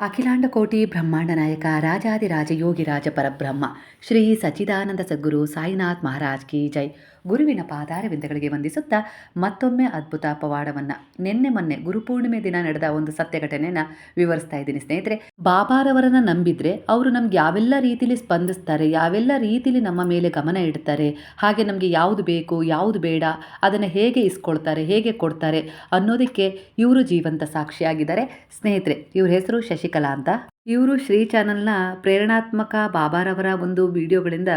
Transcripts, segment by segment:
అఖిలాండకోటి బ్రహ్మాండ నాయక రాజాది రాజయోగి రాజ పరబ్రహ్మ. శ్రీ సచిదానంద సద్గురు సాయినాథ్ మహారాజ్ కీ జై. ಗುರುವಿನ ಪಾದಾರವಿಂದಗಳಿಗೆ ವಂದಿಸುತ್ತಾ ಮತ್ತೊಮ್ಮೆ ಅದ್ಭುತ ಪವಾಡವನ್ನು ನಿನ್ನೆ ಮೊನ್ನೆ ಗುರುಪೂರ್ಣಿಮೆ ದಿನ ನಡೆದ ಒಂದು ಸತ್ಯ ಘಟನೆಯನ್ನು ವಿವರಿಸ್ತಾ ಇದ್ದೀನಿ ಸ್ನೇಹಿತರೆ. ಬಾಬಾರವರನ್ನು ನಂಬಿದ್ರೆ ಅವರು ನಮ್ಗೆ ಯಾವೆಲ್ಲ ರೀತಿಲಿ ಸ್ಪಂದಿಸ್ತಾರೆ, ಯಾವೆಲ್ಲ ರೀತಿಲಿ ನಮ್ಮ ಮೇಲೆ ಗಮನ ಇಡ್ತಾರೆ, ಹಾಗೆ ನಮಗೆ ಯಾವುದು ಬೇಕು, ಯಾವುದು ಬೇಡ, ಅದನ್ನು ಹೇಗೆ ಇಸ್ಕೊಳ್ತಾರೆ, ಹೇಗೆ ಕೊಡ್ತಾರೆ ಅನ್ನೋದಕ್ಕೆ ಇವರು ಜೀವಂತ ಸಾಕ್ಷಿಯಾಗಿದ್ದಾರೆ. ಸ್ನೇಹಿತರೆ, ಇವ್ರ ಹೆಸರು ಶಶಿಕಲಾ ಅಂತ. ಇವರು ಶ್ರೀ ಚಾನಲ್ನ ಪ್ರೇರಣಾತ್ಮಕ ಬಾಬಾರವರ ಒಂದು ವಿಡಿಯೋಗಳಿಂದ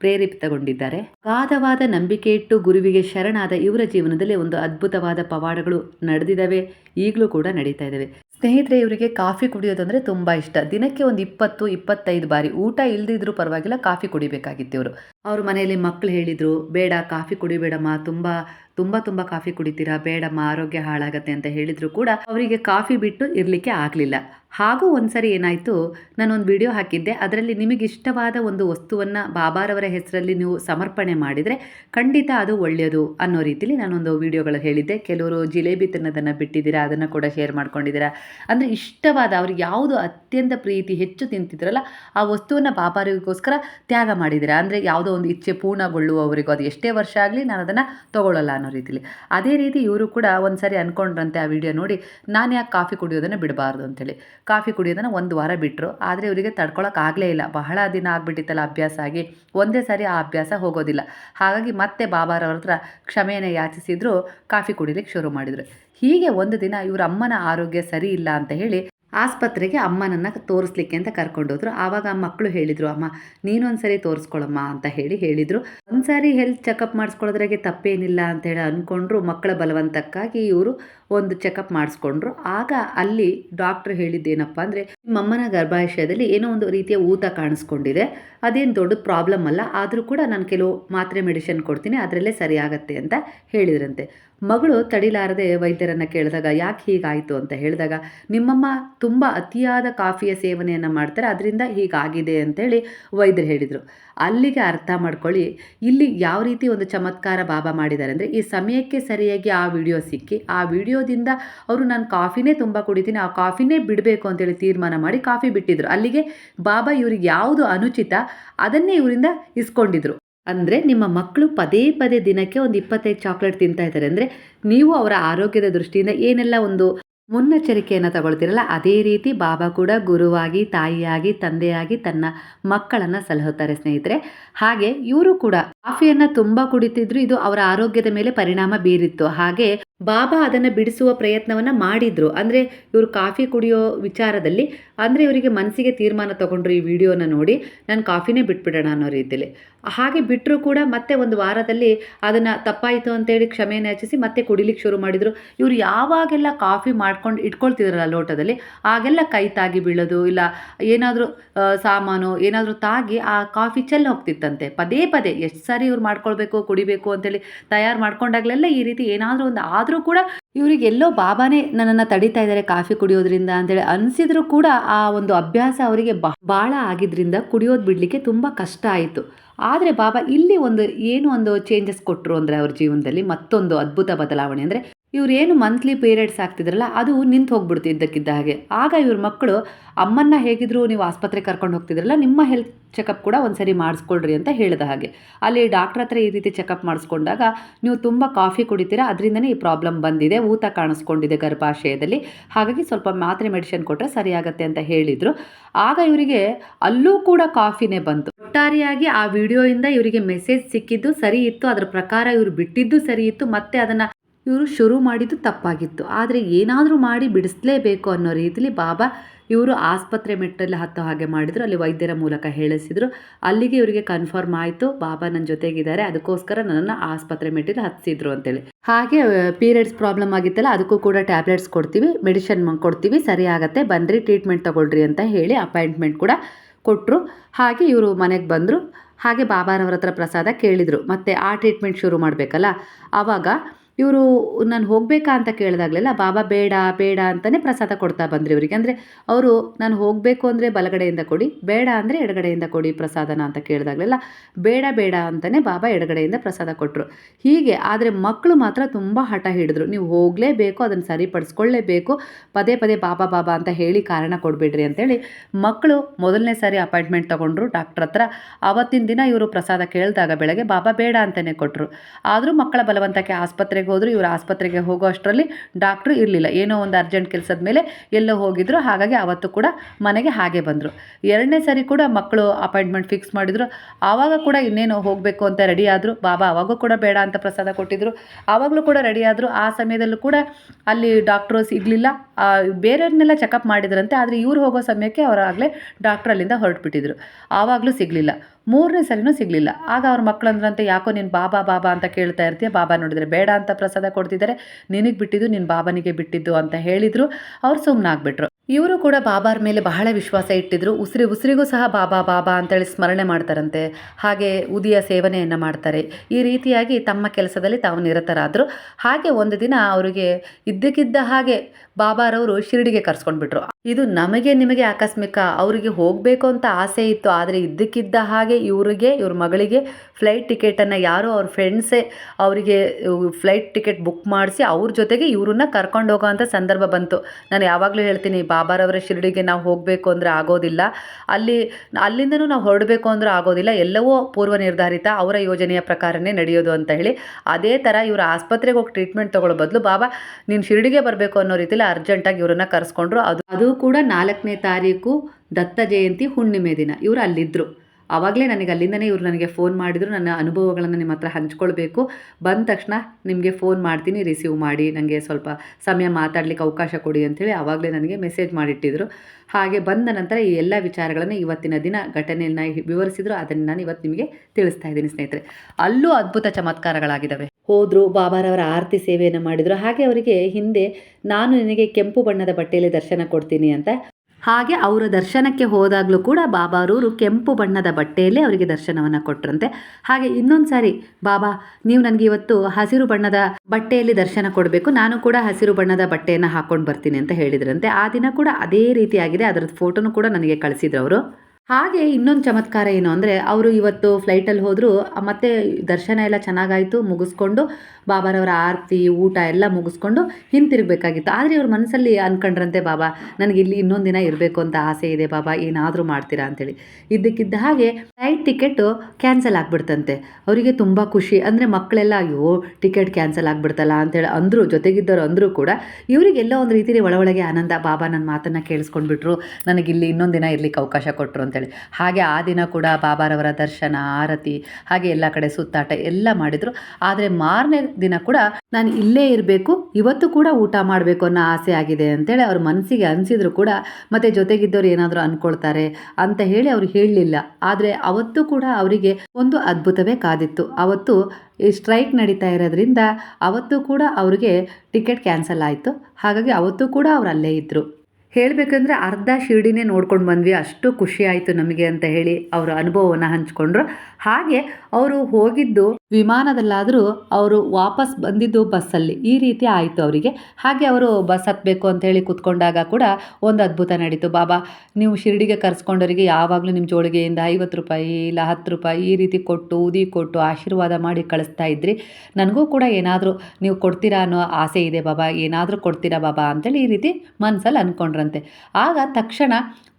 ಪ್ರೇರೇಪಿತಗೊಂಡಿದ್ದಾರೆ ಗಾಧವಾದ ನಂಬಿಕೆ ಇಟ್ಟು ಗುರುವಿಗೆ ಶರಣಾದ ಇವರ ಜೀವನದಲ್ಲಿ ಒಂದು ಅದ್ಭುತವಾದ ಪವಾಡಗಳು ನಡೆದಿದ್ದಾವೆ. ಈಗಲೂ ಕೂಡ ನಡೀತಾ ಇದ್ದಾವೆ. ಸ್ನೇಹಿತರೆ, ಇವರಿಗೆ ಕಾಫಿ ಕುಡಿಯೋದಂದ್ರೆ ತುಂಬಾ ಇಷ್ಟ. ದಿನಕ್ಕೆ ಒಂದು ಇಪ್ಪತ್ತು, ಇಪ್ಪತ್ತೈದು ಬಾರಿ ಊಟ ಇಲ್ದಿದ್ರೂ ಪರವಾಗಿಲ್ಲ, ಕಾಫಿ ಕುಡಿಬೇಕಾಗಿತ್ತು ಇವರು. ಅವ್ರ ಮನೆಯಲ್ಲಿ ಮಕ್ಕಳು ಹೇಳಿದ್ರು, ಬೇಡ, ಕಾಫಿ ಕುಡಿಬೇಡಮ್ಮ, ತುಂಬಾ ತುಂಬಾ ತುಂಬಾ ಕಾಫಿ ಕುಡಿತೀರಾ, ಬೇಡಮ್ಮ, ಆರೋಗ್ಯ ಹಾಳಾಗತ್ತೆ ಅಂತ ಹೇಳಿದ್ರು ಕೂಡ ಅವರಿಗೆ ಕಾಫಿ ಬಿಟ್ಟು ಇರಲಿಕ್ಕೆ ಆಗಲಿಲ್ಲ. ಹಾಗೂ ಒಂದ್ಸರಿ ಏನಾಯಿತು, ನಾನೊಂದು ವಿಡಿಯೋ ಹಾಕಿದ್ದೆ. ಅದರಲ್ಲಿ ನಿಮಗೆ ಇಷ್ಟವಾದ ಒಂದು ವಸ್ತುವನ್ನು ಬಾಬಾರವರ ಹೆಸರಲ್ಲಿ ನೀವು ಸಮರ್ಪಣೆ ಮಾಡಿದರೆ ಖಂಡಿತ ಅದು ಒಳ್ಳೆಯದು ಅನ್ನೋ ರೀತಿಲಿ ನಾನೊಂದು ವಿಡಿಯೋಗಳು ಹೇಳಿದ್ದೆ. ಕೆಲವರು ಜಿಲೇಬಿ ತಿನ್ನೋದನ್ನು ಬಿಟ್ಟಿದ್ದೀರಾ, ಅದನ್ನು ಕೂಡ ಶೇರ್ ಮಾಡ್ಕೊಂಡಿದ್ದೀರಾ ಅಂದರೆ ಇಷ್ಟವಾದ ಅವ್ರಿಗೆ ಯಾವುದು ಅತ್ಯಂತ ಪ್ರೀತಿ ಹೆಚ್ಚು ತಿಂತಿದ್ರಲ್ಲ, ಆ ವಸ್ತುವನ್ನು ಬಾಬಾರಿಗೋಸ್ಕರ ತ್ಯಾಗ ಮಾಡಿದ್ದೀರಾ? ಅಂದರೆ ಯಾವುದೋ ಒಂದು ಇಚ್ಛೆ ಪೂರ್ಣಗೊಳ್ಳುವವರಿಗೂ ಅದು ಎಷ್ಟೇ ವರ್ಷ ಆಗಲಿ ನಾನು ಅದನ್ನು ತೊಗೊಳ್ಳಲ್ಲ ಅನ್ನೋ ರೀತಿಲಿ. ಅದೇ ರೀತಿ ಇವರು ಕೂಡ ಒಂದು ಸರಿ ಅಂದ್ಕೊಂಡ್ರಂತೆ ಆ ವಿಡಿಯೋ ನೋಡಿ, ನಾನು ಯಾಕೆ ಕಾಫಿ ಕುಡಿಯೋದನ್ನು ಬಿಡಬಾರ್ದು ಅಂತೇಳಿ ಕಾಫಿ ಕುಡಿಯೋದನ್ನು ಒಂದು ವಾರ ಬಿಟ್ಟರು ಆದರೆ ಇವರಿಗೆ ತಡ್ಕೊಳಕ್ಕಾಗಲೇ ಇಲ್ಲ. ಬಹಳ ದಿನ ಆಗಿಬಿಟ್ಟಿತ್ತಲ್ಲ ಅಭ್ಯಾಸ ಆಗಿ. ಒಂದೇ ಸಾರಿ ಆ ಅಭ್ಯಾಸ ಹೋಗೋದಿಲ್ಲ. ಹಾಗಾಗಿ ಮತ್ತೆ ಬಾಬಾರವ್ರ ಹತ್ರ ಕ್ಷಮೆಯನ್ನು ಯಾಚಿಸಿದ್ರು ಕಾಫಿ ಕುಡಿಲಿಕ್ಕೆ ಶುರು ಮಾಡಿದರು. ಹೀಗೆ ಒಂದು ದಿನ ಇವರ ಅಮ್ಮನ ಆರೋಗ್ಯ ಸರಿ ಇಲ್ಲ ಅಂತ ಹೇಳಿ ಆಸ್ಪತ್ರೆಗೆ ಅಮ್ಮನನ್ನು ತೋರಿಸ್ಲಿಕ್ಕೆ ಅಂತ ಕರ್ಕೊಂಡೋದ್ರು. ಆವಾಗ ಆ ಮಕ್ಕಳು ಹೇಳಿದರು, ಅಮ್ಮ ನೀನೊಂದ್ಸರಿ ತೋರಿಸ್ಕೊಳಮ್ಮ ಅಂತ ಹೇಳಿ ಹೇಳಿದರು. ಒಂದ್ಸಾರಿ ಹೆಲ್ತ್ ಚೆಕಪ್ ಮಾಡಿಸ್ಕೊಳ್ಳೋದ್ರಾಗೆ ತಪ್ಪೇನಿಲ್ಲ ಅಂತ ಹೇಳಿ ಅಂದ್ಕೊಂಡ್ರು ಮಕ್ಕಳ ಬಲವಂತಕ್ಕಾಗಿ ಇವರು ಒಂದು ಚೆಕಪ್ ಮಾಡಿಸ್ಕೊಂಡ್ರು. ಆಗ ಅಲ್ಲಿ ಡಾಕ್ಟ್ರ್ ಹೇಳಿದ್ದೇನಪ್ಪ ಅಂದರೆ, ನಿಮ್ಮಮ್ಮನ ಗರ್ಭಾಶಯದಲ್ಲಿ ಏನೋ ಒಂದು ರೀತಿಯ ಊತ ಕಾಣಿಸ್ಕೊಂಡಿದೆ. ಅದೇನು ದೊಡ್ಡ ಪ್ರಾಬ್ಲಮ್ ಅಲ್ಲ, ಆದರೂ ಕೂಡ ನಾನು ಕೆಲವು ಮಾತ್ರೆ ಮೆಡಿಸಿನ್ ಕೊಡ್ತೀನಿ, ಅದರಲ್ಲೇ ಸರಿಯಾಗತ್ತೆ ಅಂತ ಹೇಳಿದ್ರಂತೆ. ಮಗಳು ತಡಿಲಾರದೆ ವೈದ್ಯರನ್ನು ಕೇಳಿದಾಗ ಯಾಕೆ ಹೀಗಾಯಿತು ಅಂತ ಹೇಳಿದಾಗ, ನಿಮ್ಮಮ್ಮ ತುಂಬ ಅತಿಯಾದ ಕಾಫಿಯ ಸೇವನೆಯನ್ನು ಮಾಡ್ತಾರೆ, ಅದರಿಂದ ಹೀಗಾಗಿದೆ ಅಂತೇಳಿ ವೈದ್ಯರು ಹೇಳಿದರು. ಅಲ್ಲಿಗೆ ಅರ್ಥ ಮಾಡ್ಕೊಳ್ಳಿ. ಇಲ್ಲಿ ಯಾವ ರೀತಿ ಒಂದು ಚಮತ್ಕಾರ ಬಾಬಾ ಮಾಡಿದ್ದಾರೆ ಅಂದರೆ, ಈ ಸಮಯಕ್ಕೆ ಸರಿಯಾಗಿ ಆ ವಿಡಿಯೋ ಸಿಕ್ಕಿ, ಆ ವಿಡಿಯೋದಿಂದ ಅವರು ನಾನು ಕಾಫಿನೇ ತುಂಬ ಕುಡಿತೀನಿ, ಆ ಕಾಫಿನೇ ಬಿಡಬೇಕು ಅಂತೇಳಿ ತೀರ್ಮಾನ ಮಾಡಿ ಕಾಫಿ ಬಿಟ್ಟಿದ್ರು. ಅಲ್ಲಿಗೆ ಬಾಬಾ ಇವ್ರಿಗೆ ಯಾವುದು ಅನುಚಿತ, ಅದನ್ನೇ ಇವರಿಂದ ಇಸ್ಕೊಂಡಿದ್ರು. ಅಂದರೆ, ನಿಮ್ಮ ಮಕ್ಕಳು ಪದೇ ಪದೇ ದಿನಕ್ಕೆ ಒಂದು ಇಪ್ಪತ್ತೈದು ಚಾಕ್ಲೇಟ್ ತಿಂತಾ ಇದ್ದಾರೆ. ಅಂದರೆ, ನೀವು ಅವರ ಆರೋಗ್ಯದ ದೃಷ್ಟಿಯಿಂದ ಏನೆಲ್ಲ ಒಂದು ಮುನ್ನೆಚ್ಚರಿಕೆಯನ್ನು ತಗೊಳ್ತಿರಲ್ಲ, ಅದೇ ರೀತಿ ಬಾಬಾ ಕೂಡ ಗುರುವಾಗಿ, ತಾಯಿಯಾಗಿ, ತಂದೆಯಾಗಿ ತನ್ನ ಮಕ್ಕಳನ್ನು ಸಲಹುತ್ತಾರೆ ಸ್ನೇಹಿತರೆ. ಹಾಗೆ ಇವರು ಕೂಡ ಕಾಫಿಯನ್ನು ತುಂಬ ಕುಡಿತಿದ್ರು, ಇದು ಅವರ ಆರೋಗ್ಯದ ಮೇಲೆ ಪರಿಣಾಮ ಬೀರಿತ್ತು. ಹಾಗೆ ಬಾಬಾ ಅದನ್ನು ಬಿಡಿಸುವ ಪ್ರಯತ್ನವನ್ನು ಮಾಡಿದರು. ಅಂದರೆ ಇವರು ಕಾಫಿ ಕುಡಿಯೋ ವಿಚಾರದಲ್ಲಿ, ಅಂದರೆ ಇವರಿಗೆ ಮನಸ್ಸಿಗೆ ತೀರ್ಮಾನ ತಗೊಂಡ್ರು ಈ ವಿಡಿಯೋನ ನೋಡಿ, ನಾನು ಕಾಫಿನೇ ಬಿಟ್ಬಿಡೋಣ ಅನ್ನೋ ರೀತಿಯಲ್ಲಿ ಹಾಗೆ ಬಿಟ್ಟರೂ ಕೂಡ ಮತ್ತೆ ಒಂದು ವಾರದಲ್ಲಿ ಅದನ್ನು ತಪ್ಪಾಯಿತು ಅಂತೇಳಿ ಕ್ಷಮೆಯನ್ನು ಯಾಚಿಸಿ ಮತ್ತೆ ಕುಡಿಲಿಕ್ಕೆ ಶುರು ಮಾಡಿದರು. ಇವರು ಯಾವಾಗೆಲ್ಲ ಕಾಫಿ ಮಾಡ್ಕೊಂಡು ಇಟ್ಕೊಳ್ತಿದ್ರಲ್ಲ ಲೋಟದಲ್ಲಿ, ಆಗೆಲ್ಲ ಕೈ ತಾಗಿ ಬೀಳೋದು, ಇಲ್ಲ ಏನಾದರೂ ಸಾಮಾನು ಏನಾದರೂ ತಾಗಿ ಆ ಕಾಫಿ ಚೆಲ್ಲಿ ಹೋಗ್ತಿತ್ತಂತೆ. ಪದೇ ಪದೇ ಎಷ್ಟು ಸಾರಿ ಇವ್ರು ಮಾಡ್ಕೊಳ್ಬೇಕು, ಕುಡಿಬೇಕು ಅಂತೇಳಿ ತಯಾರು ಮಾಡ್ಕೊಂಡಾಗಲೆಲ್ಲ ಈ ರೀತಿ ಏನಾದರೂ ಒಂದು ಆದರೂ ಕೂಡ ಇವ್ರಿಗೆ ಎಲ್ಲೋ ಬಾಬಾನೇ ನನ್ನನ್ನು ತಡಿತಾ ಇದ್ದಾರೆ ಕಾಫಿ ಕುಡಿಯೋದ್ರಿಂದ ಅಂತೇಳಿ ಅನಿಸಿದ್ರು ಕೂಡ ಆ ಒಂದು ಅಭ್ಯಾಸ ಅವರಿಗೆ ಭಾಳ ಆಗಿದ್ದರಿಂದ ಕುಡಿಯೋದು ಬಿಡಲಿಕ್ಕೆ ತುಂಬ ಕಷ್ಟ ಆಯಿತು. ಆದರೆ ಬಾಬಾ ಇಲ್ಲಿ ಒಂದು ಏನು ಒಂದು ಚೇಂಜಸ್ ಕೊಟ್ಟರು ಅಂದರೆ ಅವ್ರ ಜೀವನದಲ್ಲಿ ಮತ್ತೊಂದು ಅದ್ಭುತ ಬದಲಾವಣೆ ಅಂದರೆ ಇವ್ರು ಏನು ಮಂತ್ಲಿ ಪೀರಿಯಡ್ಸ್ ಆಗ್ತಿದ್ರಲ್ಲ ಅದು ನಿಂತು ಹೋಗ್ಬಿಡ್ತು ಇದ್ದಕ್ಕಿದ್ದ ಹಾಗೆ. ಆಗ ಇವ್ರ ಮಕ್ಕಳು ಅಮ್ಮನ್ನ ಹೇಗಿದ್ರು ನೀವು ಆಸ್ಪತ್ರೆಗೆ ಕರ್ಕೊಂಡು ಹೋಗ್ತಿದ್ರಲ್ಲ, ನಿಮ್ಮ ಹೆಲ್ತ್ ಚೆಕಪ್ ಕೂಡ ಒಂದ್ಸರಿ ಮಾಡಿಸ್ಕೊಳ್ರಿ ಅಂತ ಹೇಳಿದ ಹಾಗೆ. ಅಲ್ಲಿ ಡಾಕ್ಟ್ರ್ ಹತ್ರ ಈ ರೀತಿ ಚೆಕಪ್ ಮಾಡಿಸ್ಕೊಂಡಾಗ, ನೀವು ತುಂಬ ಕಾಫಿ ಕುಡಿತೀರಾ, ಅದರಿಂದನೇ ಈ ಪ್ರಾಬ್ಲಮ್ ಬಂದಿದೆ, ಊತ ಕಾಣಿಸ್ಕೊಂಡಿದೆ ಗರ್ಭಾಶಯದಲ್ಲಿ, ಹಾಗಾಗಿ ಸ್ವಲ್ಪ ಮಾತ್ರೆ ಮೆಡಿಸಿನ್ ಕೊಟ್ಟರೆ ಸರಿಯಾಗತ್ತೆ ಅಂತ ಹೇಳಿದರು. ಆಗ ಇವರಿಗೆ ಅಲ್ಲೂ ಕೂಡ ಕಾಫಿನೇ ಬಂತು. ಒಟ್ಟಾರೆಯಾಗಿ ಆ ವಿಡಿಯೋಯಿಂದ ಇವರಿಗೆ ಮೆಸೇಜ್ ಸಿಕ್ಕಿದ್ದು ಸರಿ ಇತ್ತು, ಅದರ ಪ್ರಕಾರ ಇವರು ಬಿಟ್ಟಿದ್ದು ಸರಿ ಇತ್ತು, ಮತ್ತೆ ಅದನ್ನು ಇವರು ಶುರು ಮಾಡಿದ್ದು ತಪ್ಪಾಗಿತ್ತು. ಆದರೆ ಏನಾದರೂ ಮಾಡಿ ಬಿಡಿಸಲೇಬೇಕು ಅನ್ನೋ ರೀತಿಲಿ ಬಾಬಾ ಇವರು ಆಸ್ಪತ್ರೆ ಮೆಟ್ಟಲ್ಲಿ ಹತ್ತೋ ಹಾಗೆ ಮಾಡಿದರು. ಅಲ್ಲಿ ವೈದ್ಯರ ಮೂಲಕ ಹೇಳಿಸಿದರು. ಅಲ್ಲಿಗೆ ಇವರಿಗೆ ಕನ್ಫರ್ಮ್ ಆಯಿತು. ಬಾಬಾ ನನ್ನ ಜೊತೆಗಿದ್ದಾರೆ. ಅದಕ್ಕೋಸ್ಕರ ನನ್ನನ್ನು ಆಸ್ಪತ್ರೆ ಮೆಟ್ಟಿಲು ಹತ್ತಿಸಿದ್ರು ಅಂತೇಳಿ. ಹಾಗೆ ಪೀರಿಯಡ್ಸ್ ಪ್ರಾಬ್ಲಮ್ ಆಗಿತ್ತಲ್ಲ, ಅದಕ್ಕೂ ಕೂಡ ಟ್ಯಾಬ್ಲೆಟ್ಸ್ ಕೊಡ್ತೀವಿ ಮೆಡಿಷನ್ ಕೊಡ್ತೀವಿ. ಸರಿ ಆಗತ್ತೆ ಬನ್ನಿರಿ ಟ್ರೀಟ್ಮೆಂಟ್ ತೊಗೊಳ್ರಿ ಅಂತ ಹೇಳಿ ಅಪಾಯಿಂಟ್ಮೆಂಟ್ ಕೂಡ ಕೊಟ್ಟರು ಹಾಗೆ ಇವರು ಮನೆಗೆ ಬಂದರು. ಹಾಗೆ ಬಾಬಾನವರ ಹತ್ರ ಪ್ರಸಾದ ಕೇಳಿದರು. ಮತ್ತು ಆ ಟ್ರೀಟ್ಮೆಂಟ್ ಶುರು ಮಾಡಬೇಕಲ್ಲ? ಆವಾಗ ಇವರು ನಾನು ಹೋಗಬೇಕಾ ಅಂತ ಕೇಳಿದಾಗಲೆಲ್ಲ, ಬಾಬಾ ಬೇಡ ಬೇಡ ಅಂತಲೇ ಪ್ರಸಾದ ಕೊಡ್ತಾ ಬಂದರು ಇವರಿಗೆ. ಅಂದರೆ ಅವರು, ನಾನು ಹೋಗಬೇಕು ಅಂದರೆ ಬಲಗಡೆಯಿಂದ ಕೊಡಿ, ಬೇಡ ಅಂದರೆ ಎಡಗಡೆಯಿಂದ ಕೊಡಿ ಪ್ರಸಾದನ ಅಂತ ಕೇಳಿದಾಗಲೆಲ್ಲ, ಬೇಡ ಬೇಡ ಅಂತಲೇ ಬಾಬಾ ಎಡಗಡೆಯಿಂದ ಪ್ರಸಾದ ಕೊಟ್ಟರು ಹೀಗೆ, ಆದರೆ ಮಕ್ಕಳು ಮಾತ್ರ ತುಂಬ ಹಠ ಹಿಡಿದ್ರು. ನೀವು ಹೋಗಲೇಬೇಕು, ಅದನ್ನು ಸರಿಪಡಿಸ್ಕೊಳ್ಳೇಬೇಕು, ಪದೇ ಪದೇ ಬಾಬಾ ಬಾಬಾ ಅಂತ ಹೇಳಿ ಕಾರಣ ಕೊಡಬೇಡ್ರಿ ಅಂತೇಳಿ ಮಕ್ಕಳು ಮೊದಲನೇ ಸಾರಿ ಅಪಾಯಿಂಟ್ಮೆಂಟ್ ತೊಗೊಂಡ್ರು ಡಾಕ್ಟ್ರ್ ಹತ್ರ. ಆವತ್ತಿನ ದಿನ ಇವರು ಪ್ರಸಾದ ಕೇಳಿದಾಗ ಬೆಳಗ್ಗೆ, ಬಾಬಾ ಬೇಡ ಅಂತಲೇ ಕೊಟ್ಟರು ಆದರೂ ಮಕ್ಕಳ ಬಲವಂತಕ್ಕೆ ಆಸ್ಪತ್ರೆಗೆ ಹೋದರು, ಇವರು ಆಸ್ಪತ್ರೆಗೆ ಹೋಗೋ ಅಷ್ಟರಲ್ಲಿ ಡಾಕ್ಟ್ರು ಇರಲಿಲ್ಲ. ಏನೋ ಒಂದು ಅರ್ಜೆಂಟ್ ಕೆಲಸದ ಮೇಲೆ ಎಲ್ಲೋ ಹೋಗಿದ್ರು. ಹಾಗಾಗಿ ಅವತ್ತು ಕೂಡ ಮನೆಗೆ ಹಾಗೆ ಬಂದರು. ಎರಡನೇ ಸರಿ ಕೂಡ ಮಕ್ಕಳು ಅಪಾಯಿಂಟ್ಮೆಂಟ್ ಫಿಕ್ಸ್ ಮಾಡಿದರು. ಆವಾಗ ಕೂಡ ಇನ್ನೇನು ಹೋಗಬೇಕು ಅಂತ ರೆಡಿ ಆದರು. ಬಾಬಾ ಆವಾಗೂ ಕೂಡ ಬೇಡ ಅಂತ ಪ್ರಸಾದ ಕೊಟ್ಟಿದ್ದರು ಆವಾಗಲೂ ಕೂಡ ರೆಡಿ ಆದರು. ಆ ಸಮಯದಲ್ಲೂ ಕೂಡ ಅಲ್ಲಿ ಡಾಕ್ಟ್ರು ಸಿಗಲಿಲ್ಲ. ಬೇರೆಯವ್ರನ್ನೆಲ್ಲ ಚೆಕಪ್ ಮಾಡಿದ್ರಂತೆ. ಆದರೆ ಇವ್ರು ಹೋಗೋ ಸಮಯಕ್ಕೆ ಅವರಾಗಲೇ ಡಾಕ್ಟ್ರ್ ಅಲ್ಲಿಂದ ಹೊರಟುಬಿಟ್ಟಿದ್ರು. ಆವಾಗಲೂ ಸಿಗಲಿಲ್ಲ. ಮೂರನೇ ಸರಿನೂ ಸಿಗಲಿಲ್ಲ. ಆಗ ಅವ್ರ ಮಕ್ಕಳಂದ್ರಂತೆ ಯಾಕೋ ನೀನು ಬಾಬಾ ಬಾಬಾ ಅಂತ ಕೇಳ್ತಾ ಇರ್ತೀಯ? ಬಾಬಾ ನೋಡಿದರೆ ಬೇಡ ಅಂತ ಪ್ರಸಾದ ಕೊಡ್ತಿದ್ದಾರೆ. ನಿನಗೆ ಬಿಟ್ಟಿದ್ದು ನಿನ್ನ ಬಾಬನಿಗೆ ಬಿಟ್ಟಿದ್ದು ಅಂತ ಹೇಳಿದರು. ಅವ್ರು ಸುಮ್ಮನಾಗ್ಬಿಟ್ರು ಇವರು ಕೂಡ ಬಾಬಾರ ಮೇಲೆ ಬಹಳ ವಿಶ್ವಾಸ ಇಟ್ಟಿದ್ರು. ಉಸಿರಿ, ಉಸಿರಿಗೂ ಸಹ ಬಾಬಾ ಬಾಬಾ ಅಂತೇಳಿ ಸ್ಮರಣೆ ಮಾಡ್ತಾರಂತೆ. ಹಾಗೆ ಉದಿಯ ಸೇವನೆಯನ್ನು ಮಾಡ್ತಾರೆ. ಈ ರೀತಿಯಾಗಿ ತಮ್ಮ ಕೆಲಸದಲ್ಲಿ ತಾವು ನಿರತರಾದರು. ಹಾಗೆ ಒಂದು ದಿನ ಅವರಿಗೆ ಇದ್ದಕ್ಕಿದ್ದ ಹಾಗೆ ಬಾಬಾರವರು ಶಿರಡಿಗೆ ಕರ್ಸ್ಕೊಂಡ್ಬಿಟ್ರು. ಇದು ನಮಗೆ ನಿಮಗೆ ಆಕಸ್ಮಿಕ ಅವರಿಗೆ ಹೋಗಬೇಕು ಅಂತ ಆಸೆ ಇತ್ತು. ಆದರೆ ಇದ್ದಕ್ಕಿದ್ದ ಹಾಗೆ ಇವರಿಗೆ, ಇವ್ರ ಮಗಳಿಗೆ ಫ್ಲೈಟ್ ಟಿಕೆಟನ್ನು ಯಾರೋ ಅವ್ರ ಫ್ರೆಂಡ್ಸೇ ಅವರಿಗೆ ಫ್ಲೈಟ್ ಟಿಕೆಟ್ ಬುಕ್ ಮಾಡಿಸಿ ಅವ್ರ ಜೊತೆಗೆ ಇವರನ್ನ ಕರ್ಕೊಂಡು ಹೋಗೋ ಅಂತ ಸಂದರ್ಭ ಬಂತು. ನಾನು ಯಾವಾಗಲೂ ಹೇಳ್ತೀನಿ ಬಾಬಾರವರ ಶಿರಡಿಗೆ ನಾವು ಹೋಗಬೇಕು ಅಂದರೆ ಆಗೋದಿಲ್ಲ. ಅಲ್ಲಿ, ಅಲ್ಲಿಂದನೂ ನಾವು ಹೊರಡಬೇಕು ಅಂದರೂ ಆಗೋದಿಲ್ಲ. ಎಲ್ಲವೂ ಪೂರ್ವ ನಿರ್ಧಾರಿತ ಅವರ ಯೋಜನೆಯ ಪ್ರಕಾರನೇ ನಡೆಯೋದು ಅಂತ ಹೇಳಿ. ಅದೇ ಥರ ಇವರು ಆಸ್ಪತ್ರೆಗೆ ಹೋಗಿ ಟ್ರೀಟ್ಮೆಂಟ್ ತೊಗೊಳ್ಳೋ ಬದಲು, ಬಾಬಾ, ನೀನು ಶಿರಡಿಗೆ ಬರಬೇಕು ಅನ್ನೋ ರೀತಿಯಲ್ಲಿ ಅರ್ಜೆಂಟಾಗಿ ಇವರನ್ನ ಕರೆಸ್ಕೊಂಡ್ರು. ಅದು ಅದು ಕೂಡ ನಾಲ್ಕನೇ ತಾರೀಕು ದತ್ತ ಜಯಂತಿ ಹುಣ್ಣಿಮೆ ದಿನ. ಇವರು ಅಲ್ಲಿದ್ದರು ಆವಾಗಲೇ ನನಗೆ ಅಲ್ಲಿಂದನೇ ಇವರು ನನಗೆ ಫೋನ್ ಮಾಡಿದರು, ನನ್ನ ಅನುಭವಗಳನ್ನು ನಿಮ್ಮ ಹತ್ರ ಹಂಚ್ಕೊಳ್ಬೇಕು. ಬಂದ ತಕ್ಷಣ ನಿಮಗೆ ಫೋನ್ ಮಾಡ್ತೀನಿ ರಿಸೀವ್ ಮಾಡಿ ನನಗೆ ಸ್ವಲ್ಪ ಸಮಯ ಮಾತಾಡಲಿಕ್ಕೆ ಅವಕಾಶ ಕೊಡಿ ಅಂಥೇಳಿ ಆವಾಗಲೇ ನನಗೆ ಮೆಸೇಜ್ ಮಾಡಿಟ್ಟಿದ್ರು. ಹಾಗೆ ಬಂದ ನಂತರ ಈ ಎಲ್ಲ ವಿಚಾರಗಳನ್ನು ಇವತ್ತಿನ ದಿನ ಘಟನೆಯನ್ನು ವಿವರಿಸಿದ್ರು. ಅದನ್ನು ನಾನು ಇವತ್ತು ನಿಮಗೆ ತಿಳಿಸ್ತಾ ಇದ್ದೀನಿ ಸ್ನೇಹಿತರೆ. ಅಲ್ಲೂ ಅದ್ಭುತ ಚಮತ್ಕಾರಗಳಾಗಿದ್ದಾವೆ. ಹೋದರು, ಬಾಬಾರವರ ಆರತಿ ಸೇವೆಯನ್ನು ಮಾಡಿದರು. ಹಾಗೆ ಅವರಿಗೆ ಹಿಂದೆ, ನಾನು ನಿನಗೆ ಕೆಂಪು ಬಣ್ಣದ ಬಟ್ಟೆಯಲ್ಲಿ ದರ್ಶನ ಕೊಡ್ತೀನಿ ಅಂತ ಹಾಗೆ ಅವರ ದರ್ಶನಕ್ಕೆ ಹೋದಾಗಲೂ ಕೂಡ ಬಾಬಾರವರು ಕೆಂಪು ಬಣ್ಣದ ಬಟ್ಟೆಯಲ್ಲೇ ಅವರಿಗೆ ದರ್ಶನವನ್ನು ಕೊಟ್ಟರಂತೆ ಹಾಗೆ ಇನ್ನೊಂದು ಸಾರಿ, ಬಾಬಾ, ನೀವು ನನಗೆ ಇವತ್ತು ಹಸಿರು ಬಣ್ಣದ ಬಟ್ಟೆಯಲ್ಲಿ ದರ್ಶನ ಕೊಡಬೇಕು. ನಾನು ಕೂಡ ಹಸಿರು ಬಣ್ಣದ ಬಟ್ಟೆಯನ್ನು ಹಾಕ್ಕೊಂಡು ಬರ್ತೀನಿ ಅಂತ ಹೇಳಿದ್ರಂತೆ. ಆ ದಿನ ಕೂಡ ಅದೇ ರೀತಿಯಾಗಿದೆ. ಅದರದ್ದು ಫೋಟೋನು ಕೂಡ ನನಗೆ ಕಳಿಸಿದ್ರು ಅವರು. ಹಾಗೆ ಇನ್ನೊಂದು ಚಮತ್ಕಾರ ಏನು ಅಂದರೆ, ಅವರು ಇವತ್ತು ಫ್ಲೈಟಲ್ಲಿ ಹೋದರು, ಮತ್ತೆ ದರ್ಶನ ಎಲ್ಲ ಚೆನ್ನಾಗಾಯಿತು, ಮುಗಿಸ್ಕೊಂಡು ಬಾಬಾರವರ ಆರತಿ, ಊಟ ಎಲ್ಲ ಮುಗಿಸ್ಕೊಂಡು ಹಿಂತಿರುಗಬೇಕಾಗಿತ್ತು. ಆದರೆ ಇವ್ರ ಮನಸ್ಸಲ್ಲಿ ಅಂದ್ಕೊಂಡ್ರಂತೆ ಬಾಬಾ, ನನಗೆ ಇಲ್ಲಿ ಇನ್ನೊಂದು ದಿನ ಇರಬೇಕು ಅಂತ ಆಸೆ ಇದೆ, ಬಾಬಾ, ಏನಾದರೂ ಮಾಡ್ತೀರಾ? ಅಂತೇಳಿ. ಇದ್ದಕ್ಕಿದ್ದ ಹಾಗೆ ಫ್ಲೈಟ್ ಟಿಕೆಟು ಕ್ಯಾನ್ಸಲ್ ಆಗಿಬಿಡ್ತಂತೆ. ಅವರಿಗೆ ತುಂಬ ಖುಷಿ. ಅಂದರೆ ಮಕ್ಕಳೆಲ್ಲ ಅಯ್ಯೋ ಟಿಕೆಟ್ ಕ್ಯಾನ್ಸಲ್ ಆಗಿಬಿಡ್ತಲ್ಲ ಅಂತೇಳಿ ಅಂದರು, ಜೊತೆಗಿದ್ದವರು ಅಂದರೂ ಕೂಡ, ಇವರಿಗೆಲ್ಲ ಒಂದು ರೀತಿಯಲ್ಲಿ ಒಳಗೆ ಆನಂದ. ಬಾಬಾ ನನ್ನ ಮಾತನ್ನು ಕೇಳಿಸ್ಕೊಂಡ್ಬಿಟ್ರು. ನನಗಿಲ್ಲಿ ಇನ್ನೊಂದು ದಿನ ಇರಲಿಕ್ಕೆ ಅವಕಾಶ ಕೊಟ್ಟರು ಅಂತೇಳಿ ಹಾಗೆ ಆ ದಿನ ಕೂಡ ಬಾಬಾರವರ ದರ್ಶನ, ಆರತಿ, ಹಾಗೆ ಎಲ್ಲ ಕಡೆ ಸುತ್ತಾಟ ಎಲ್ಲ ಮಾಡಿದರು. ಆದರೆ ಮಾರನೇ ದಿನ ಕೂಡ ನಾನು ಇಲ್ಲೇ ಇರಬೇಕು, ಇವತ್ತು ಕೂಡ ಊಟ ಮಾಡಬೇಕು ಅನ್ನೋ ಆಸೆ ಆಗಿದೆ ಅಂತೇಳಿ ಅವ್ರ ಮನಸ್ಸಿಗೆ ಅನಿಸಿದ್ರು ಕೂಡ ಮತ್ತು ಜೊತೆಗಿದ್ದವ್ರು ಏನಾದರೂ ಅಂದ್ಕೊಳ್ತಾರೆ ಅಂತ ಹೇಳಿ ಅವ್ರು ಹೇಳಲಿಲ್ಲ. ಆದರೆ ಅವತ್ತು ಕೂಡ ಅವರಿಗೆ ಒಂದು ಅದ್ಭುತವೇ ಕಾದಿತ್ತು. ಅವತ್ತು ಈ ಸ್ಟ್ರೈಕ್ ನಡೀತಾ ಇರೋದ್ರಿಂದ ಅವತ್ತು ಕೂಡ ಅವರಿಗೆ ಟಿಕೆಟ್ ಕ್ಯಾನ್ಸಲ್ ಆಯಿತು. ಹಾಗಾಗಿ ಅವತ್ತು ಕೂಡ ಅವರು ಅಲ್ಲೇ ಇದ್ದರು ಹೇಳಬೇಕಂದ್ರೆ ಅರ್ಧ ಶಿರ್ಡಿನೇ ನೋಡ್ಕೊಂಡು ಬಂದ್ವಿ. ಅಷ್ಟು ಖುಷಿ ಆಯಿತು ನಮಗೆ ಅಂತ ಹೇಳಿ ಅವರ ಅನುಭವವನ್ನು ಹಂಚ್ಕೊಂಡ್ರು. ಹಾಗೆ ಅವರು ಹೋಗಿದ್ದು ವಿಮಾನದಲ್ಲಾದರೂ ಅವರು ವಾಪಸ್ ಬಂದಿದ್ದು ಬಸ್ಸಲ್ಲಿ ಈ ರೀತಿ ಆಯಿತು ಅವರಿಗೆ. ಹಾಗೆ ಅವರು ಬಸ್ ಹತ್ತಬೇಕು ಅಂತ ಹೇಳಿ ಕೂತ್ಕೊಂಡಾಗ ಕೂಡ ಒಂದು ಅದ್ಭುತ ನಡೀತು. ಬಾಬಾ, ನೀವು ಶಿರ್ಡಿಗೆ ಕರೆಸ್ಕೊಂಡವರಿಗೆ ಯಾವಾಗಲೂ ನಿಮ್ಮ ಜೋಳಿಗೆಯಿಂದ ಐವತ್ತು ರೂಪಾಯಿ ಇಲ್ಲ ಹತ್ತು ರೂಪಾಯಿ ಈ ರೀತಿ ಕೊಟ್ಟು ಊದಿ ಕೊಟ್ಟು ಆಶೀರ್ವಾದ ಮಾಡಿ ಕಳಿಸ್ತಾ ಇದ್ರಿ. ನನಗೂ ಕೂಡ ಏನಾದರೂ ನೀವು ಕೊಡ್ತೀರಾ ಅನ್ನೋ ಆಸೆ ಇದೆ ಬಾಬಾ. ಏನಾದರೂ ಕೊಡ್ತೀರಾ ಬಾಬಾ? ಅಂತೇಳಿ ಈ ರೀತಿ ಮನಸ್ಸಲ್ಲಿ ಅಂದ್ಕೊಂಡ್ರಂತೆ ಆಗ ತಕ್ಷಣ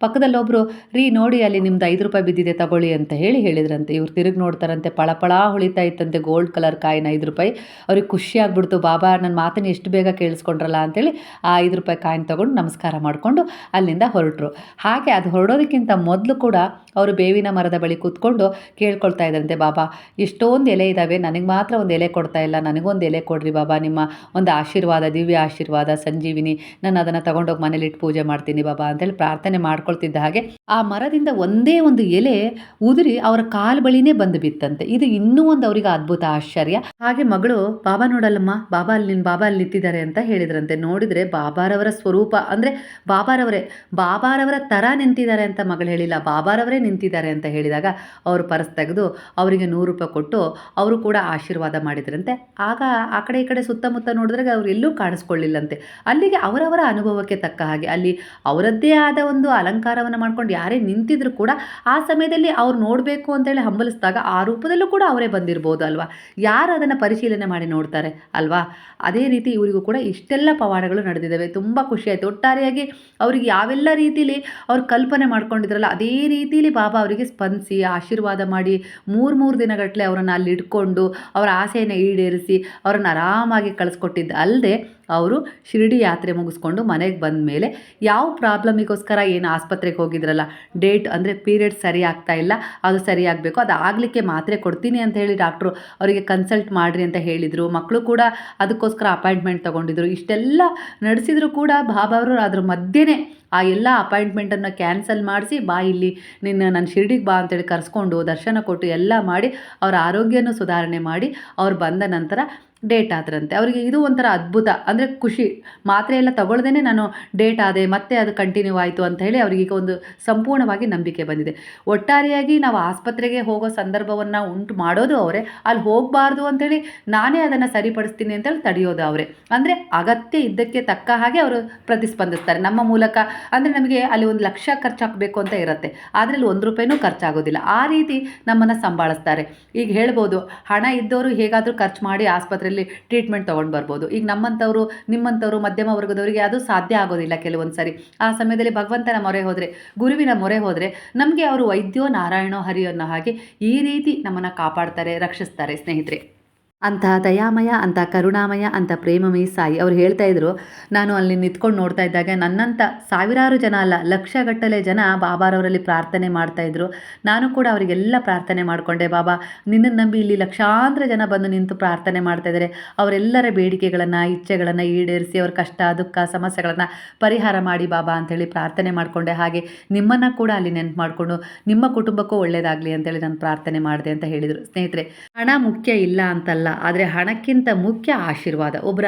ಪಕ್ಕದಲ್ಲೊಬ್ಬರು ರೀ ನೋಡಿ ಅಲ್ಲಿ ನಿಮ್ದು ಐದು ರೂಪಾಯಿ ಬಿದ್ದಿದೆ ತಗೊಳ್ಳಿ ಅಂತ ಹೇಳಿ ಹೇಳಿದ್ರಂತೆ. ಇವ್ರು ತಿರುಗಿ ನೋಡ್ತಾರಂತೆ, ಪಳಪಳ ಹೊಳಿತಾ ಇತ್ತಂತೆ ಗೋಲ್ಡ್ ಕಲರ್ ಕಾಯಿನ ಐದು ರೂಪಾಯಿ. ಅವ್ರಿಗೆ ಖುಷಿ ಆಗ್ಬಿಡ್ತು, ಬಾಬಾ ನನ್ನ ಮಾತನ್ನ ಎಷ್ಟು ಬೇಗ ಕೇಳಿಸ್ಕೊಂಡ್ರಲ್ಲ? ಅಂತೇಳಿ ಆ ಐದು ರೂಪಾಯಿ ಕಾಯಿನ್ ತೊಗೊಂಡು ನಮಸ್ಕಾರ ಮಾಡಿಕೊಂಡು ಅಲ್ಲಿಂದ ಹೊರಟರು. ಹಾಗೆ ಅದು ಹೊರಡೋದಕ್ಕಿಂತ ಮೊದಲು ಕೂಡ ಅವರು ಬೇವಿನ ಮರದ ಬಳಿ ಕೂತ್ಕೊಂಡು ಕೇಳ್ಕೊಳ್ತಾ ಇದ್ರಂತೆ, ಬಾಬಾ ಎಷ್ಟೊಂದು ಎಲೆ ಇದ್ದಾವೆ ನನಗೆ ಮಾತ್ರ ಒಂದು ಎಲೆ ಕೊಡ್ತಾ ಇಲ್ಲ, ನನಗೊಂದು ಎಲೆ ಕೊಡ್ರಿ ಬಾಬಾ, ನಿಮ್ಮ ಒಂದು ಆಶೀರ್ವಾದ, ದಿವ್ಯ ಆಶೀರ್ವಾದ, ಸಂಜೀವಿನಿ ನಾನು ಅದನ್ನು ತೊಗೊಂಡೋಗಿ ಮನೇಲಿಟ್ಟು ಪೂಜೆ ಮಾಡ್ತೀನಿ ಬಾಬಾ ಅಂತೇಳಿ ಪ್ರಾರ್ಥನೆ ಮಾಡ್ಕೊಳ್ತಿದ್ದ ಹಾಗೆ ಆ ಮರದಿಂದ ಒಂದೇ ಒಂದು ಎಲೆ ಉದುರಿ ಅವರ ಕಾಲು ಬಳಿನೇ ಬಂದು ಬಿತ್ತಂತೆ. ಇದು ಇನ್ನೂ ಒಂದು ಅವರಿಗೆ ಅದ್ಭುತ ಆಶ್ಚರ್ಯ. ಹಾಗೆ ಮಗಳು, ಬಾಬಾ ನೋಡಲ್ಲಮ್ಮ, ಬಾಬಾ ಅಲ್ಲಿ ನಿನ್ನ ಬಾಬಾ ಅಲ್ಲಿ ನಿಂತಿದ್ದಾರೆ ಅಂತ ಹೇಳಿದ್ರಂತೆ. ನೋಡಿದ್ರೆ ಬಾಬಾರವರ ಸ್ವರೂಪ, ಅಂದ್ರೆ ಬಾಬಾರವರೇ, ಬಾಬಾರವರ ತರ ನಿಂತಿದ್ದಾರೆ ಅಂತ ಮಗಳು ಹೇಳಿಲ್ಲ. ಬಾಬಾರವರೇ ನಿಂತಿದ್ದಾರೆ ಅಂತ ಹೇಳಿದಾಗ ಅವರು ಪರಸ್ ತೆಗೆದು ಅವರಿಗೆ ನೂರು ರೂಪಾಯಿ ಕೊಟ್ಟು ಅವರು ಕೂಡ ಆಶೀರ್ವಾದ ಮಾಡಿದ್ರಂತೆ. ಆಗ ಆ ಕಡೆ ಈ ಕಡೆ ಸುತ್ತಮುತ್ತ ನೋಡಿದ್ರೆ ಅವ್ರು ಎಲ್ಲೂ ಕಾಣಿಸ್ಕೊಳ್ಳಿಲ್ಲಂತೆ. ಅಲ್ಲಿಗೆ ಅವರವರ ಅನುಭವಕ್ಕೆ ತಕ್ಕ ಹಾಗೆ ಅಲ್ಲಿ ಅವರದ್ದೇ ಆದ ಒಂದು ಅಲಂಕಾರವನ್ನು ಮಾಡ್ಕೊಂಡು ಯಾರೇ ನಿಂತಿದ್ರು ಕೂಡ ಆ ಸಮಯದಲ್ಲಿ ಅವ್ರು ನೋಡಬೇಕು ಅಂತೇಳಿ ಹಂಬಲಿಸಿದಾಗ ಆ ರೂಪದಲ್ಲೂ ಕೂಡ ಅವರೇ ಬಂದಿರ್ಬೋದು ಅಲ್ವಾ? ಯಾರು ಅದನ್ನು ಪರಿಶೀಲನೆ ಮಾಡಿ ನೋಡ್ತಾರೆ ಅಲ್ವಾ? ಅದೇ ರೀತಿ ಇವರಿಗೂ ಕೂಡ ಇಷ್ಟೆಲ್ಲ ಪವಾಡಗಳು ನಡೆದಿದ್ದಾವೆ. ತುಂಬ ಖುಷಿ ಆಯಿತು. ಒಟ್ಟಾರೆಯಾಗಿ ಅವರಿಗೆ ಯಾವೆಲ್ಲ ರೀತಿಲಿ ಅವ್ರು ಕಲ್ಪನೆ ಮಾಡ್ಕೊಂಡಿದ್ರಲ್ಲ, ಅದೇ ರೀತಿಲಿ ಬಾಬಾ ಅವರಿಗೆ ಸ್ಪಂದಿಸಿ, ಆಶೀರ್ವಾದ ಮಾಡಿ ಮೂರು ಮೂರು ದಿನಗಟ್ಟಲೆ ಅವರನ್ನು ಅಲ್ಲಿ ಇಟ್ಕೊಂಡು ಅವರ ಆಸೆಯನ್ನು ಈಡೇರಿಸಿ ಅವರನ್ನು ಆರಾಮಾಗಿ ಕಳಿಸ್ಕೊಟ್ಟಿದ್ದು. ಅಲ್ಲದೆ ಅವರು ಶಿರಡಿ ಯಾತ್ರೆ ಮುಗಿಸ್ಕೊಂಡು ಮನೆಗೆ ಬಂದ ಮೇಲೆ ಯಾವ ಪ್ರಾಬ್ಲಮಿಗೋಸ್ಕರ ಏನು ಆಸ್ಪತ್ರೆಗೆ ಹೋಗಿದ್ರಲ್ಲ, ಡೇಟ್ ಅಂದರೆ ಪೀರಿಯಡ್ ಸರಿ ಆಗ್ತಾ ಇಲ್ಲ, ಅದು ಸರಿ ಆಗಬೇಕು, ಅದು ಆಗಲಿಕ್ಕೆ ಮಾತ್ರೆ ಕೊಡ್ತೀನಿ ಅಂತ ಹೇಳಿ ಡಾಕ್ಟ್ರು ಅವರಿಗೆ ಕನ್ಸಲ್ಟ್ ಮಾಡಿರಿ ಅಂತ ಹೇಳಿದರು. ಮಕ್ಕಳು ಕೂಡ ಅದಕ್ಕೋಸ್ಕರ ಅಪಾಯಿಂಟ್ಮೆಂಟ್ ತೊಗೊಂಡಿದ್ರು. ಇಷ್ಟೆಲ್ಲ ನಡೆಸಿದ್ರು ಕೂಡ ಬಾಬಾ ಅವರು ಅದ್ರ ಮಧ್ಯೆನೇ ಆ ಎಲ್ಲ ಅಪಾಯಿಂಟ್ಮೆಂಟನ್ನು ಕ್ಯಾನ್ಸಲ್ ಮಾಡಿಸಿ ಬಾ ಇಲ್ಲಿ ನಿನ್ನ ನನ್ನ ಶಿರ್ಡಿಗೆ ಬಾ ಅಂತೇಳಿ ಕರೆಸ್ಕೊಂಡು ದರ್ಶನ ಕೊಟ್ಟು ಎಲ್ಲ ಮಾಡಿ ಅವರ ಆರೋಗ್ಯನೂ ಸುಧಾರಣೆ ಮಾಡಿ ಅವ್ರು ಬಂದ ನಂತರ ಡೇಟ್ ಆದ್ರಂತೆ. ಅವರಿಗೆ ಇದು ಒಂಥರ ಅದ್ಭುತ. ಅಂದರೆ ಖುಷಿ. ಮಾತ್ರೆ ಎಲ್ಲ ತಗೊಳ್ದೇ ನಾನು ಡೇಟ್ ಆದೆ, ಮತ್ತೆ ಅದು ಕಂಟಿನ್ಯೂ ಆಯಿತು ಅಂತ ಹೇಳಿ ಅವರಿಗೀಗ ಒಂದು ಸಂಪೂರ್ಣವಾಗಿ ನಂಬಿಕೆ ಬಂದಿದೆ. ಒಟ್ಟಾರೆಯಾಗಿ ನಾವು ಆಸ್ಪತ್ರೆಗೆ ಹೋಗೋ ಸಂದರ್ಭವನ್ನು ಉಂಟು ಮಾಡೋದು ಅವರೇ. ಅಲ್ಲಿ ಹೋಗಬಾರ್ದು ಅಂತೇಳಿ ನಾನೇ ಅದನ್ನು ಸರಿಪಡಿಸ್ತೀನಿ ಅಂತೇಳಿ ತಡೆಯೋದು ಅವರೇ. ಅಂದರೆ ಅಗತ್ಯ ಇದ್ದಕ್ಕೆ ತಕ್ಕ ಹಾಗೆ ಅವರು ಪ್ರತಿಸ್ಪಂದಿಸ್ತಾರೆ. ನಮ್ಮ ಮೂಲಕ ಅಂದರೆ ನಮಗೆ ಅಲ್ಲಿ ಒಂದು ಲಕ್ಷ ಖರ್ಚು ಹಾಕಬೇಕು ಅಂತ ಇರುತ್ತೆ. ಆದರೆ ಅಲ್ಲಿ ಒಂದು ರೂಪಾಯಿನೂ ಖರ್ಚಾಗೋದಿಲ್ಲ. ಆ ರೀತಿ ನಮ್ಮನ್ನು ಸಂಭಾಳಿಸ್ತಾರೆ. ಈಗ ಹೇಳ್ಬೋದು, ಹಣ ಇದ್ದವರು ಹೇಗಾದರೂ ಖರ್ಚು ಮಾಡಿ ಆಸ್ಪತ್ರೆಯಲ್ಲಿ ಟ್ರೀಟ್ಮೆಂಟ್ ತೊಗೊಂಡು ಬರ್ಬೋದು. ಈಗ ನಮ್ಮಂಥವ್ರು, ನಿಮ್ಮಂಥವ್ರು, ಮಧ್ಯಮ ವರ್ಗದವರಿಗೆ ಅದು ಸಾಧ್ಯ ಆಗೋದಿಲ್ಲ ಕೆಲವೊಂದು ಸರಿ. ಆ ಸಮಯದಲ್ಲಿ ಭಗವಂತನ ಮೊರೆ ಹೋದರೆ, ಗುರುವಿನ ಮೊರೆ ಹೋದರೆ ನಮಗೆ ಅವರು ವೈದ್ಯೋ ನಾರಾಯಣೋ ಹರಿಯೋ ಅನ್ನೋ ಹಾಗೆ ಈ ರೀತಿ ನಮ್ಮನ್ನು ಕಾಪಾಡ್ತಾರೆ, ರಕ್ಷಿಸ್ತಾರೆ ಸ್ನೇಹಿತರೆ. ಅಂಥ ದಯಾಮಯ ಅಂತ ಕರುಣಾಮಯ ಅಂತ ಪ್ರೇಮಮಯಿ ಸಾಯಿ ಅವ್ರು ಹೇಳ್ತಾ ಇದ್ರು. ನಾನು ಅಲ್ಲಿ ನಿಂತ್ಕೊಂಡು ನೋಡ್ತಾ ಇದ್ದಾಗ ನನ್ನಂಥ ಸಾವಿರಾರು ಜನ ಅಲ್ಲ, ಲಕ್ಷಗಟ್ಟಲೆ ಜನ ಬಾಬಾರವರಲ್ಲಿ ಪ್ರಾರ್ಥನೆ ಮಾಡ್ತಾ ಇದ್ರು. ನಾನು ಕೂಡ ಅವರಿಗೆಲ್ಲ ಪ್ರಾರ್ಥನೆ ಮಾಡಿಕೊಂಡೆ, ಬಾಬಾ ನಿನ್ನನ್ನು ನಂಬಿ ಇಲ್ಲಿ ಲಕ್ಷಾಂತರ ಜನ ಬಂದು ನಿಂತು ಪ್ರಾರ್ಥನೆ ಮಾಡ್ತಾ ಇದ್ದಾರೆ ಅವರೆಲ್ಲರ ಬೇಡಿಕೆಗಳನ್ನು, ಇಚ್ಛೆಗಳನ್ನು ಈಡೇರಿಸಿ ಅವ್ರ ಕಷ್ಟ, ದುಃಖ, ಸಮಸ್ಯೆಗಳನ್ನು ಪರಿಹಾರ ಮಾಡಿ ಬಾಬಾ ಅಂಥೇಳಿ ಪ್ರಾರ್ಥನೆ ಮಾಡಿಕೊಂಡೆ. ಹಾಗೆ ನಿಮ್ಮನ್ನು ಕೂಡ ಅಲ್ಲಿ ನೆನ್ಪು ಮಾಡಿಕೊಂಡು ನಿಮ್ಮ ಕುಟುಂಬಕ್ಕೂ ಒಳ್ಳೆಯದಾಗಲಿ ಅಂತೇಳಿ ನಾನು ಪ್ರಾರ್ಥನೆ ಮಾಡಿದೆ ಅಂತ ಹೇಳಿದರು. ಸ್ನೇಹಿತರೆ, ಹಣ ಮುಖ್ಯ ಇಲ್ಲ ಅಂತಲ್ಲ ಆದರೆ ಹಣಕ್ಕಿಂತ ಮುಖ್ಯ ಆಶೀರ್ವಾದ. ಒಬ್ಬರ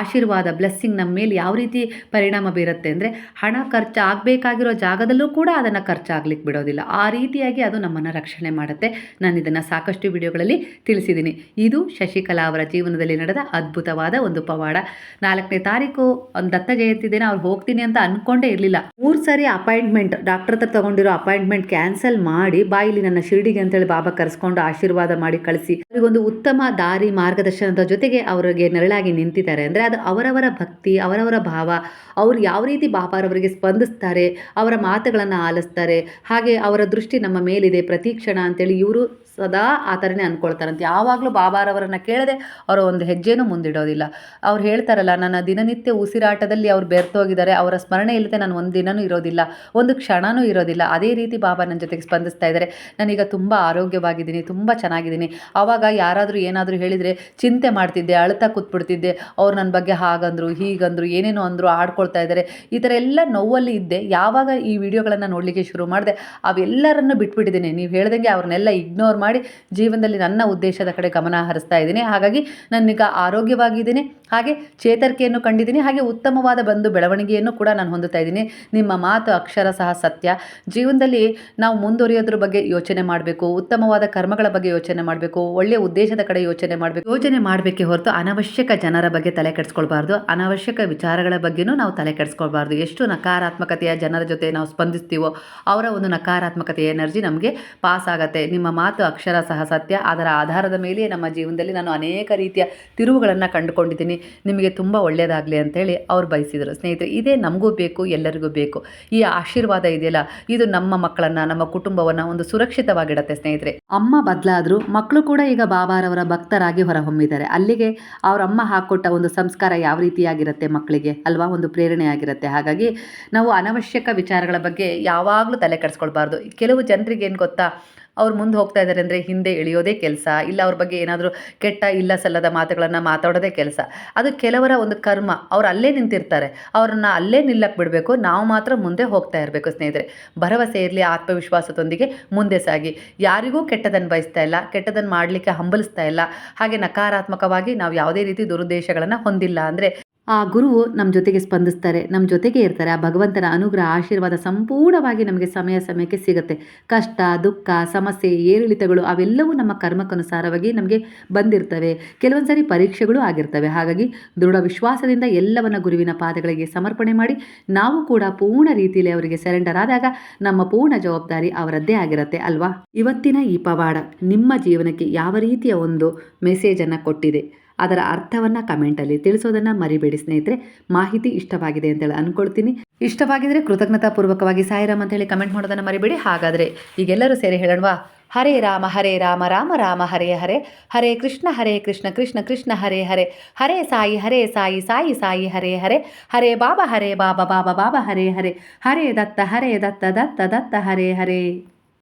ಆಶೀರ್ವಾದ ಬ್ಲೆಸ್ಸಿಂಗ್ ನಮ್ಮ ಮೇಲೆ ಯಾವ ರೀತಿ ಪರಿಣಾಮ ಬೀರುತ್ತೆ ಅಂದರೆ ಹಣ ಖರ್ಚು ಆಗಬೇಕಾಗಿರೋ ಜಾಗದಲ್ಲೂ ಕೂಡ ಅದನ್ನು ಖರ್ಚಾಗ್ಲಿಕ್ಕೆ ಬಿಡೋದಿಲ್ಲ. ಆ ರೀತಿಯಾಗಿ ಅದು ನಮ್ಮನ್ನು ರಕ್ಷಣೆ ಮಾಡುತ್ತೆ. ನಾನು ಇದನ್ನು ಸಾಕಷ್ಟು ವಿಡಿಯೋಗಳಲ್ಲಿ ತಿಳಿಸಿದ್ದೀನಿ ಇದು ಶಶಿಕಲಾ ಅವರ ಜೀವನದಲ್ಲಿ ನಡೆದ ಅದ್ಭುತವಾದ ಒಂದು ಪವಾಡ. ನಾಲ್ಕನೇ ತಾರೀಕು ಒಂದು ದತ್ತ ಜಯಂತಿ ದಿನ ಅವ್ರು ಹೋಗ್ತೀನಿ ಅಂತ ಅಂದ್ಕೊಂಡೇ ಇರಲಿಲ್ಲ. ಮೂರು ಸಾರಿ ಅಪಾಯಿಂಟ್ಮೆಂಟ್ ಡಾಕ್ಟರ್ ಹತ್ರ ತಗೊಂಡಿರೋ ಅಪಾಯಿಂಟ್ಮೆಂಟ್ ಕ್ಯಾನ್ಸಲ್ ಮಾಡಿ ಬಾಯಿಲಿ ನನ್ನ ಶಿರ್ಡಿಗೆ ಅಂತೇಳಿ ಬಾಬಾ ಕರೆಸ್ಕೊಂಡು ಆಶೀರ್ವಾದ ಮಾಡಿ ಕಳಿಸಿ. ಒಂದು ಉತ್ತಮ ದಾರಿ ಮಾರ್ಗದರ್ಶನದ ಜೊತೆಗೆ ಅವರಿಗೆ ನೆರಳಾಗಿ ನಿಂತಿದ್ದಾರೆ. ಅಂದರೆ ಅದು ಅವರವರ ಭಕ್ತಿ, ಅವರವರ ಭಾವ, ಅವರು ಯಾವ ರೀತಿ ಬಾಬಾರವರಿಗೆ ಸ್ಪಂದಿಸ್ತಾರೆ, ಅವರ ಮಾತುಗಳನ್ನು ಆಲಿಸ್ತಾರೆ, ಹಾಗೆ ಅವರ ದೃಷ್ಟಿ ನಮ್ಮ ಮೇಲಿದೆ ಪ್ರತಿ ಕ್ಷಣ ಅಂತೇಳಿ ಇವರು ಸದಾ ಆ ಥರನೇ ಅಂದ್ಕೊಳ್ತಾರಂತೆ ಯಾವಾಗಲೂ ಬಾಬಾರವರನ್ನು ಕೇಳದೆ ಅವರು ಒಂದು ಹೆಜ್ಜೆನೂ ಮುಂದಿಡೋದಿಲ್ಲ. ಅವ್ರು ಹೇಳ್ತಾರಲ್ಲ, ನನ್ನ ದಿನನಿತ್ಯ ಉಸಿರಾಟದಲ್ಲಿ ಅವ್ರು ಬೆರ್ತೋಗಿದ್ದಾರೆ ಅವರ ಸ್ಮರಣೆ ಇಲ್ಲದೆ ನಾನು ಒಂದು ದಿನನೂ ಇರೋದಿಲ್ಲ. ಒಂದು ಕ್ಷಣನೂ ಇರೋದಿಲ್ಲ. ಅದೇ ರೀತಿ ಬಾಬಾ ನನ್ನ ಜೊತೆಗೆ ಸ್ಪಂದಿಸ್ತಾ ಇದ್ದಾರೆ. ನಾನೀಗ ತುಂಬ ಆರೋಗ್ಯವಾಗಿದ್ದೀನಿ, ತುಂಬ ಚೆನ್ನಾಗಿದ್ದೀನಿ. ಆವಾಗ ಯಾರಾದರೂ ಏನಾದರೂ ಹೇಳಿದರೆ ಚಿಂತೆ ಮಾಡ್ತಿದ್ದೆ, ಅಳ್ತಾ ಕೂತ್ಬಿಡ್ತಿದ್ದೆ. ಅವ್ರು ನನ್ನ ಬಗ್ಗೆ ಹಾಗಂದ್ರು, ಹೀಗಂದ್ರು, ಏನೇನೋ ಅಂದರು, ಆಡ್ಕೊಳ್ತಾ ಇದ್ದಾರೆ. ಈ ಥರ ಎಲ್ಲ ನೋವಲ್ಲಿ ಇದ್ದೆ. ಯಾವಾಗ ಈ ವಿಡಿಯೋಗಳನ್ನು ನೋಡಲಿಕ್ಕೆ ಶುರು ಮಾಡಿದೆ, ಅವೆಲ್ಲರನ್ನು ಬಿಟ್ಬಿಟ್ಟಿದ್ದೀನಿ. ನೀವು ಹೇಳ್ದಂಗೆ ಅವ್ರನ್ನೆಲ್ಲ ಇಗ್ನೋರ್ ಮಾಡಿ ಜೀವನದಲ್ಲಿ ನನ್ನ ಉದ್ದೇಶದ ಕಡೆ ಗಮನ ಹರಿಸ್ತಾ ಇದ್ದೀನಿ. ಹಾಗಾಗಿ ನಾನೀಗ ಆರೋಗ್ಯವಾಗಿದ್ದೀನಿ. ಹಾಗೆ ಚೇತರಿಕೆಯನ್ನು ಕಂಡಿದ್ದೀನಿ, ಹಾಗೆ ಉತ್ತಮವಾದ ಬಂದು ಬೆಳವಣಿಗೆಯನ್ನು ಕೂಡ ನಾನು ಹೊಂದುತ್ತಾ ಇದ್ದೀನಿ. ನಿಮ್ಮ ಮಾತು ಅಕ್ಷರ ಸಹ ಸತ್ಯ. ಜೀವನದಲ್ಲಿ ನಾವು ಮುಂದುವರಿಯೋದ್ರ ಬಗ್ಗೆ ಯೋಚನೆ ಮಾಡಬೇಕು, ಉತ್ತಮವಾದ ಕರ್ಮಗಳ ಬಗ್ಗೆ ಯೋಚನೆ ಮಾಡಬೇಕು, ಒಳ್ಳೆಯ ಉದ್ದೇಶದ ಕಡೆ ಯೋಚನೆ ಮಾಡಬೇಕು. ಯೋಚನೆ ಮಾಡಬೇಕೇ ಹೊರತು ಅನವಶ್ಯಕ ಜನರ ಬಗ್ಗೆ ತಲೆ ಕೆಡಿಸ್ಕೊಳ್ಬಾರ್ದು. ಅನವಶ್ಯಕ ವಿಚಾರಗಳ ಬಗ್ಗೆನೂ ನಾವು ತಲೆ ಕೆಡಿಸ್ಕೊಳ್ಬಾರ್ದು. ಎಷ್ಟು ನಕಾರಾತ್ಮಕತೆಯ ಜನರ ಜೊತೆ ನಾವು ಸ್ಪಂದಿಸ್ತೀವೋ, ಅವರ ಒಂದು ನಕಾರಾತ್ಮಕತೆಯ ಎನರ್ಜಿ ನಮಗೆ ಪಾಸ್ ಆಗುತ್ತೆ. ನಿಮ್ಮ ಮಾತು ಅಕ್ಷರ ಸಹ ಸತ್ಯ. ಅದರ ಆಧಾರದ ಮೇಲೆ ನಮ್ಮ ಜೀವನದಲ್ಲಿ ನಾನು ಅನೇಕ ರೀತಿಯ ತಿರುವುಗಳನ್ನು ಕಂಡುಕೊಂಡಿದ್ದೀನಿ. ನಿಮಗೆ ತುಂಬ ಒಳ್ಳೆಯದಾಗಲಿ ಅಂತೇಳಿ ಅವ್ರು ಬಯಸಿದರು. ಸ್ನೇಹಿತರೆ, ಇದೇ ನಮಗೂ ಬೇಕು, ಎಲ್ಲರಿಗೂ ಬೇಕು. ಈ ಆಶೀರ್ವಾದ ಇದೆಯಲ್ಲ, ಇದು ನಮ್ಮ ಮಕ್ಕಳನ್ನು, ನಮ್ಮ ಕುಟುಂಬವನ್ನು ಒಂದು ಸುರಕ್ಷಿತವಾಗಿಡತ್ತೆ ಸ್ನೇಹಿತರೆ. ಅಮ್ಮ ಬದಲಾದರೂ ಮಕ್ಕಳು ಕೂಡ ಈಗ ಬಾಬಾರವರ ಭಕ್ತರಾಗಿ ಹೊರಹೊಮ್ಮಿದ್ದಾರೆ. ಅಲ್ಲಿಗೆ ಅವ್ರ ಅಮ್ಮ ಹಾಕೊಟ್ಟ ಒಂದು ಸಂಸ್ಕಾರ ಯಾವ ರೀತಿಯಾಗಿರುತ್ತೆ ಮಕ್ಕಳಿಗೆ? ಅಲ್ವಾ? ಒಂದು ಪ್ರೇರಣೆ ಆಗಿರುತ್ತೆ. ಹಾಗಾಗಿ ನಾವು ಅನವಶ್ಯಕ ವಿಚಾರಗಳ ಬಗ್ಗೆ ಯಾವಾಗಲೂ ತಲೆ ಕೆಡಿಸ್ಕೊಳ್ಬಾರ್ದು. ಕೆಲವು ಜನರಿಗೆ ಏನು ಗೊತ್ತಾ ಅವ್ರು ಮುಂದೆ ಹೋಗ್ತಾ ಇದ್ದಾರೆ ಅಂದರೆ ಹಿಂದೆ ಎಳೆಯೋದೇ ಕೆಲಸ, ಇಲ್ಲ ಅವ್ರ ಬಗ್ಗೆ ಏನಾದರೂ ಕೆಟ್ಟ ಇಲ್ಲ ಸಲ್ಲದ ಮಾತುಗಳನ್ನು ಮಾತಾಡೋದೇ ಕೆಲಸ. ಅದು ಕೆಲವರ ಒಂದು ಕರ್ಮ, ಅವ್ರು ಅಲ್ಲೇ ನಿಂತಿರ್ತಾರೆ. ಅವ್ರನ್ನ ಅಲ್ಲೇ ನಿಲ್ಲಕ್ಕೆ ಬಿಡಬೇಕು, ನಾವು ಮಾತ್ರ ಮುಂದೆ ಹೋಗ್ತಾ ಇರಬೇಕು ಸ್ನೇಹಿತರೆ. ಭರವಸೆ ಇರಲಿ, ಆತ್ಮವಿಶ್ವಾಸದೊಂದಿಗೆ ಮುಂದೆ ಸಾಗಿ. ಯಾರಿಗೂ ಕೆಟ್ಟದನ್ನು ಬಯಸ್ತಾ ಇಲ್ಲ ಕೆಟ್ಟದನ್ನು ಮಾಡಲಿಕ್ಕೆ ಹಂಬಲಿಸ್ತಾ ಇಲ್ಲ. ಹಾಗೆ ನಕಾರಾತ್ಮಕವಾಗಿ ನಾವು ಯಾವುದೇ ರೀತಿ ದುರುದ್ದೇಶಗಳನ್ನು ಹೊಂದಿಲ್ಲ ಅಂದರೆ ಆ ಗುರುವು ನಮ್ಮ ಜೊತೆಗೆ ಸ್ಪಂದಿಸ್ತಾರೆ ನಮ್ಮ ಜೊತೆಗೆ ಇರ್ತಾರೆ. ಆ ಭಗವಂತನ ಅನುಗ್ರಹ, ಆಶೀರ್ವಾದ ಸಂಪೂರ್ಣವಾಗಿ ನಮಗೆ ಸಮಯ ಸಮಯಕ್ಕೆ ಸಿಗುತ್ತೆ. ಕಷ್ಟ, ದುಃಖ, ಸಮಸ್ಯೆ, ಏರಿಳಿತಗಳು ಅವೆಲ್ಲವೂ ನಮ್ಮ ಕರ್ಮಕ್ಕನುಸಾರವಾಗಿ ನಮಗೆ ಬಂದಿರ್ತವೆ. ಕೆಲವೊಂದು ಸಾರಿ ಪರೀಕ್ಷೆಗಳು ಆಗಿರ್ತವೆ. ಹಾಗಾಗಿ ದೃಢ ವಿಶ್ವಾಸದಿಂದ ಎಲ್ಲವನ್ನ ಗುರುವಿನ ಪಾದಗಳಿಗೆ ಸಮರ್ಪಣೆ ಮಾಡಿ, ನಾವು ಕೂಡ ಪೂರ್ಣ ರೀತಿಯಲ್ಲಿ ಅವರಿಗೆ ಸೆರೆಂಡರ್ ಆದಾಗ ನಮ್ಮ ಪೂರ್ಣ ಜವಾಬ್ದಾರಿ ಅವರದ್ದೇ ಆಗಿರುತ್ತೆ ಅಲ್ವಾ? ಇವತ್ತಿನ ಈ ಪವಾಡ ನಿಮ್ಮ ಜೀವನಕ್ಕೆ ಯಾವ ರೀತಿಯ ಒಂದು ಮೆಸೇಜನ್ನು ಕೊಟ್ಟಿದೆ? ಅದರ ಅರ್ಥವನ್ನು ಕಮೆಂಟಲ್ಲಿ ತಿಳಿಸೋದನ್ನು ಮರಿಬೇಡಿ ಸ್ನೇಹಿತರೆ. ಮಾಹಿತಿ ಇಷ್ಟವಾಗಿದೆ ಅಂತೇಳಿ ಅಂದ್ಕೊಳ್ತೀನಿ ಇಷ್ಟವಾಗಿದ್ದರೆ ಕೃತಜ್ಞತಾಪೂರ್ವಕವಾಗಿ ಸಾಯಿರಾಮ್ ಅಂತೇಳಿ ಕಮೆಂಟ್ ಮಾಡೋದನ್ನು ಮರಿಬೇಡಿ. ಹಾಗಾದರೆ ಈಗೆಲ್ಲರೂ ಸೇರಿ ಹೇಳೋಣವಾ? ಹರೇ ರಾಮ ಹರೇ ರಾಮ ರಾಮ ರಾಮ, ಹರೇ ಹರೇ. ಹರೇ ಕೃಷ್ಣ ಹರೇ ಕೃಷ್ಣ ಕೃಷ್ಣ ಕೃಷ್ಣ, ಹರೇ ಹರೇ. ಹರೇ ಸಾಯಿ ಹರೇ ಸಾಯಿ ಸಾಯಿ ಸಾಯಿ, ಹರೇ ಹರೇ. ಹರೇ ಬಾಬಾ ಹರೇ ಬಾಬಾ ಬಾಬಾ ಬಾಬಾ, ಹರೇ ಹರೇ. ಹರೇ ದತ್ತ ಹರೇ ದತ್ತ ದತ್ತ ದತ್ತ, ಹರೇ ಹರೇ.